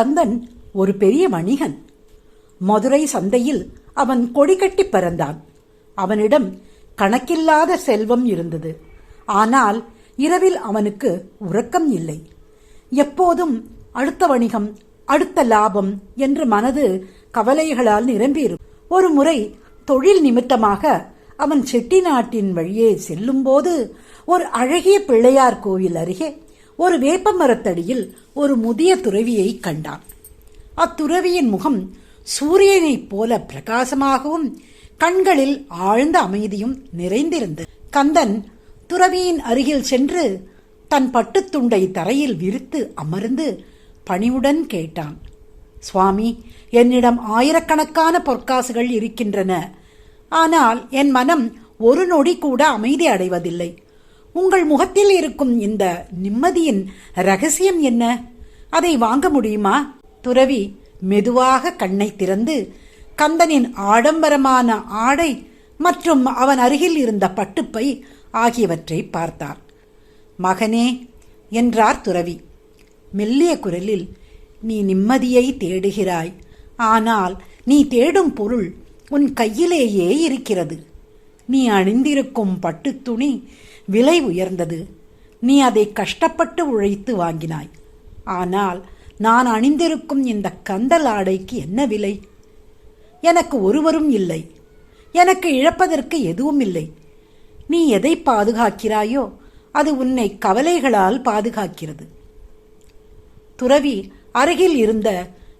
கந்தன் ஒரு பெரிய வணிகன். மதுரை சந்தையில் அவன் கொடிகட்டி பிறந்தான். அவனிடம் கணக்கில்லாத செல்வம் இருந்தது. ஆனால் இரவில் அவனுக்கு உறக்கம் இல்லை. எப்போதும் அடுத்த வணிகம் அடுத்த லாபம் என்று மனது கவலைகளால் நிரம்பியிருக்கும். ஒரு முறை தொழில் நிமித்தமாக அவன் செட்டிநாட்டின் வழியே செல்லும்போது ஒரு அழகிய பிள்ளையார் கோவில் அருகே ஒரு வேப்ப மரத்தடியில் ஒரு முதிய துறவியை கண்டான். அத்துறவியின் முகம் சூரியனைப் போல பிரகாசமாகவும் கண்களில் ஆழ்ந்த அமைதியும் நிறைந்திருந்தது. கந்தன் துறவியின் அருகில் சென்று தன் பட்டுத் துண்டை தரையில் விரித்து அமர்ந்து பணிவுடன் கேட்டான். சுவாமி என்னிடம் ஆயிரக்கணக்கான பொற்காசுகள் இருக்கின்றன. ஆனால் என் மனம் ஒரு நொடி கூட அமைதி அடைவதில்லை. உங்கள் முகத்தில் இருக்கும் இந்த நிம்மதியின் ரகசியம் என்ன? அதை வாங்க முடியுமா? துறவி மெதுவாக கண்ணை திறந்து கந்தனின் ஆடம்பரமான ஆடை மற்றும் அவன் அருகில் இருந்த பட்டுப்பை ஆகியவற்றை பார்த்தார். மகனே என்றார் துறவி மெல்லிய குரலில் நீ நிம்மதியை தேடுகிறாய். ஆனால் நீ தேடும் பொருள் உன் கையிலேயே இருக்கிறது. நீ அணிந்திருக்கும் பட்டுத் துணி விலை உயர்ந்தது. நீ அதை கஷ்டப்பட்டு உழைத்து வாங்கினாய். ஆனால் நான் அணிந்திருக்கும் இந்த கந்தல் ஆடைக்கு என்ன விலை? எனக்கு ஒருவரும் இல்லை. எனக்கு இழப்பதற்கு எதுவும் இல்லை. நீ எதை பாதுகாக்கிறாயோ அது உன்னை கவலைகளால் பாதுகாக்கிறது. துறவி அருகில் இருந்த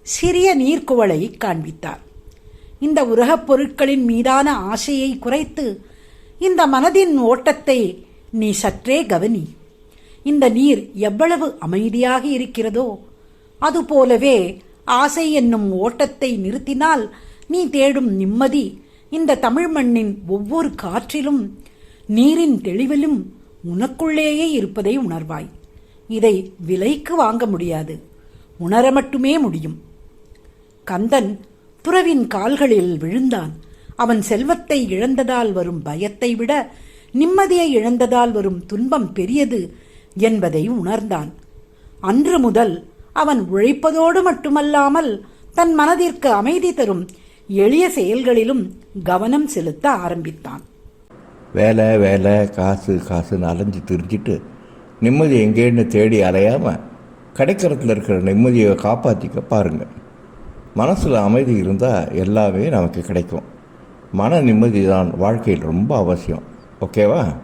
சிறிய நீர்க்குவளை காண்பித்தார். இந்த உலகப் பொருட்களின் மீதான ஆசையை குறைத்து இந்த மனதின் ஓட்டத்தை நீ சற்றே கவனி. இந்த நீர் எவ்வளவு அமைதியாக இருக்கிறதோ அதுபோலவே ஆசை என்னும் ஓட்டத்தை நிறுத்தினால் நீ தேடும் நிம்மதி இந்த தமிழ் மண்ணின் ஒவ்வொரு காற்றிலும் நீரின் தெளிவிலும் உனக்குள்ளேயே இருப்பதை உணர்வாய். இதை விலைக்கு வாங்க முடியாது. உணர மட்டுமே முடியும். கந்தன் துறவின் கால்களில் விழுந்தான். அவன் செல்வத்தை இழந்ததால் வரும் பயத்தை விட நிம்மதியை இழந்ததால் வரும் துன்பம் பெரியது என்பதை உணர்ந்தான். அன்று முதல் அவன் உழைப்பதோடு மட்டுமல்லாமல் தன் மனதிற்கு அமைதி தரும் எளிய செயல்களிலும் கவனம் செலுத்த ஆரம்பித்தான். வேலை வேலை காசு காசுன்னு அலைஞ்சு திரிஞ்சிட்டு நிம்மதி எங்கேன்னு தேடி அலையாமல் கிடைக்கிறதுல இருக்கிற நிம்மதியை காப்பாற்றிக்க பாருங்கள் மனசில் அமைதி இருந்தால் எல்லாமே நமக்கு கிடைக்கும். மன நிம்மதி தான் வாழ்க்கையில் ரொம்ப அவசியம். ஓகேவா?